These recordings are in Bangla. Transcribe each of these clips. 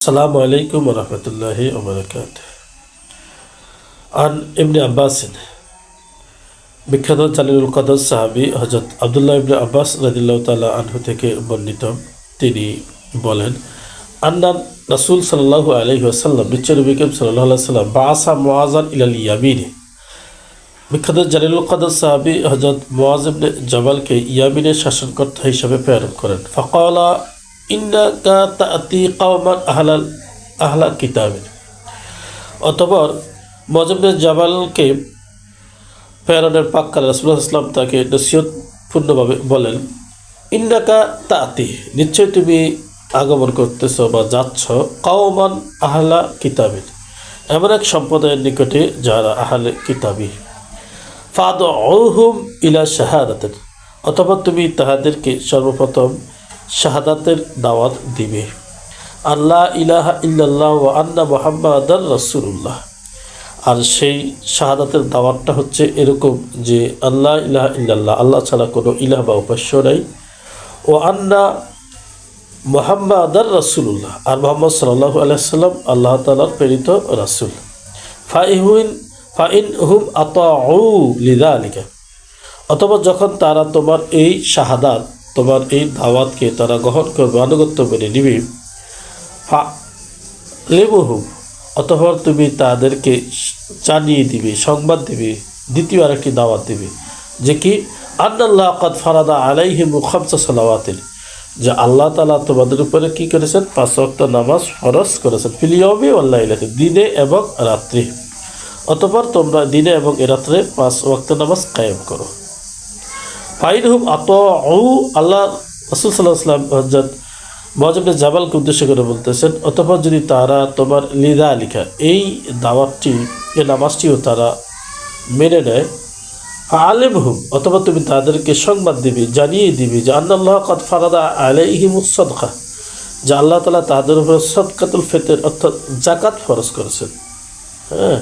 السلام عليكم ورحمة الله وبركاته عن ابن عباس বিখ্যাত জালিলুল কদর সাহাবি হজরত আবদুল্লাহ ইবনে আব্বাস রাদিল্লাহ তালা আনহু থেকে বর্ণিত তিনি বলেন আন্নান রাসুল সাল্লাহ আলহি আসাল্লাম নিশ্চয় বিকেম সাল্লাহ সাল্লাম বাসা মোয়াজান ইলাল ইয়ামিনে বিখ্যাত জালিলুল কদর সাহাবি হজরত মোয়াজ ইবনে জামালকে ইয়ামিনের শাসনকর্তা হিসাবে প্রেরণ করেন ফকালা ইন্নাকা তাতি কাওমান আহলা কিতাবের অতপর মজমদের জামালকে প্রেরণের পাক্কাল রাসুল্লাহ ইসলাম তাকে নসিহতপূর্ণভাবে বলেন ইন্নাকা তাতি নিশ্চয় তুমি আগমন করতেছ বা যাচ্ছ কাওমান আহলা কিতাবের এমন এক সম্প্রদায়ের নিকটে যারা আহলে কিতাবি। ফাদ ইলা শাহাদাতের অথবা তুমি তাহাদেরকে সর্বপ্রথম শাহাদাতের দাওয়াত দিবে। আল্লাহ ইলাহা ইল্লাল্লাহ ও আন্না মোহাম্মদ রসুল্লাহ আর সেই শাহাদাতের দাওয়াতটা হচ্ছে এরকম যে আল্লাহ ইলাহা ইল্লাল্লাহ, আল্লাহ ছাড়া কোনো ইলাহ বা উপাস্য নাই। ও আন্না মোহাম্মদ রসুল্লাহ আর মোহাম্মদ সাল্লাহ আলাইসাল্লাম আল্লাহ তালার প্রেরিত রাসুল। ফাইহুইন ফাইন হুম আত লিদা আলিকা অথবা যখন তারা তোমার এই শাহাদাত তোমার এই দাওয়াতকে তারা গ্রহণ করবে, আনুগত্য মেনে নিবে। ফা লেবুহুম অথবা তুমি তাদেরকে জানিয়ে দিবে, সংবাদ দিবে, দ্বিতীয় আরেকটি দাওয়াত দিবে, যে কি, আন্নাল্লাহ কদ ফারাদা আলাইহিম খামসা সালাওয়াতের যে আল্লাহ তালা তোমাদের উপরে কি করেছেন? পাঁচ ওয়াক্ত নামাজ ফরজ করেছেন ফিলিয়মে আল্লাহ ইলাতে দিনে এবং রাত্রি। অতপর তোমরা দিনে এবং এ রাত্রে পাঁচ ওয়াক্ত নামাজ কায়েম করো। ফাইন হুম আত আল্লাহ রসুল সাল্লাহ হজরত মহাজবনে জাবালকে উদ্দেশ্য করে বলতেছেন, অতপর যদি তারা তোমার লিদা লিখা এই দাওয়াতটি, এই নামাজটিও তারা মেনে নেয় আলেম হুম অথবা তুমি তাদেরকে সংবাদ দিবি, জানিয়ে দিবি যে আন্নাল্লাহ কদ ফারাদা আলাইহিম সদকা, যে আল্লাহ তালা তাদের উপর সদকাতুল ফেতের, অর্থাৎ জাকাত ফরজ করেছেন। হ্যাঁ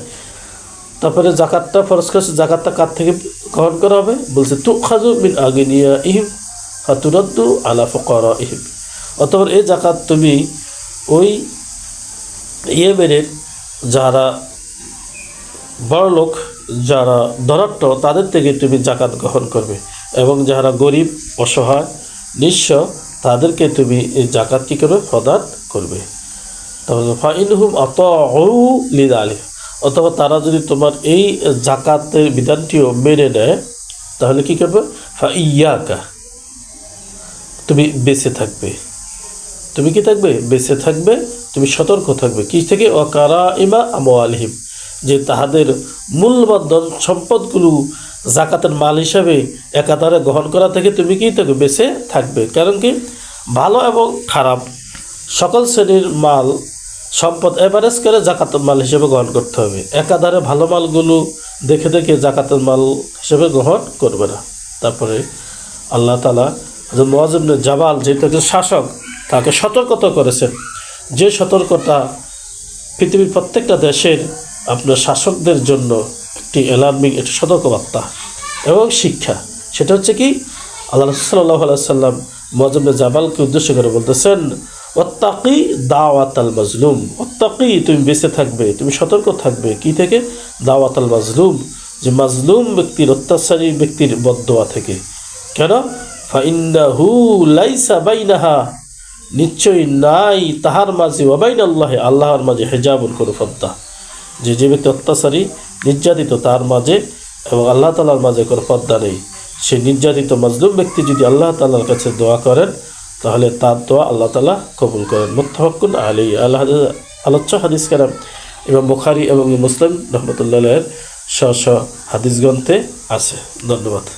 তারপরে জাকাতটা ফরজ করেছে, জাকাতটা কার থেকে গ্রহণ করা হবে? বলছে তু খাজু বিন আগিনিয়া ইহিম হাতুরাদ্দু আলা ফকরা ইহিম অতপর এই জাকাত তুমি ওই ইয়েমেনের যারা বড় লোক, যারা ধনাট্য তাদের থেকে তুমি জাকাত গ্রহণ করবে এবং যারা গরিব, অসহায়, নিঃস্ব, তাদেরকে তুমি এই জাকাত কী করবে প্রদান করবে? তাহলে ফাইনহুম অত লিদা আলী অথবা তারা যদি তোমার এই জাকাতের বিধানটিও মেনে নেয়, তাহলে কী করবে? ইয়াকা, তুমি বেঁচে থাকবে। তুমি কি থাকবে? বেঁচে থাকবে, তুমি সতর্ক থাকবে। কি থেকে? অকারা ইমা আলিহিম যে তাহাদের মূল্যবর্ধন সম্পদগুলো জাকাতের মাল হিসাবে একাধারে গ্রহণ করা থেকে তুমি কি থাকবে? বেঁচে থাকবে। কারণ কি? ভালো এবং খারাপ সকল শ্রেণির মাল সম্পদ এভারেজ করে জাকাতের মাল হিসেবে গ্রহণ করতে হবে। একাধারে ভালো মালগুলো দেখে দেখে জাকাতের মাল হিসেবে গ্রহণ করবে না। তারপরে আল্লাহ তালা মহাজমনে জাবাল যেহেতু একজন শাসক, তাকে সতর্কতা করেছেন যে সতর্কতা পৃথিবীর প্রত্যেকটা দেশের আপনার শাসকদের জন্য একটি অ্যালার্মিং একটি সতর্কবার্তা এবং শিক্ষা। সেটা হচ্ছে কি? আল্লাহ সাল্লাহ সাল্লাম মজমে জাবালকে উদ্দেশ্য করে বলতেছেন অত্তাকি দাওয়াত আল মাজলুম। অত্তাকি তুমি বেঁচে থাকবে, তুমি সতর্ক থাকবে। কি থেকে? দাওয়াত আল মাজলুম, যে মাজলুম ব্যক্তির অত্যাচারী ব্যক্তির বদোয়া থেকে। কেন? ফাইন্দাহু লাইসা বাইনাহা। নিশ্চয়ই নাই তাহার মাঝে। ওবাইন আল্লাহে আল্লাহর মাঝে হেজাবুল কোনো পদ্মা যে যে ব্যক্তি অত্যাচারী, নির্যাতিত তার মাঝে এবং আল্লাহ তালার মাঝে কোনো পদ্মা নেই। সে নির্যাতিত মজলুম ব্যক্তি যদি আল্লাহ তালার কাছে দোয়া করেন, তাহলে তার দোয়া আল্লাহ তালা কবুল করেন। মুত্তাহকুন আলী আল্লাহ আলোচ্য হাদিস কারাম। এবং বুখারি এবং মুসলিম রহমতুল্লাহ স্ব স্ব হাদিস গ্রন্থে আছে। ধন্যবাদ।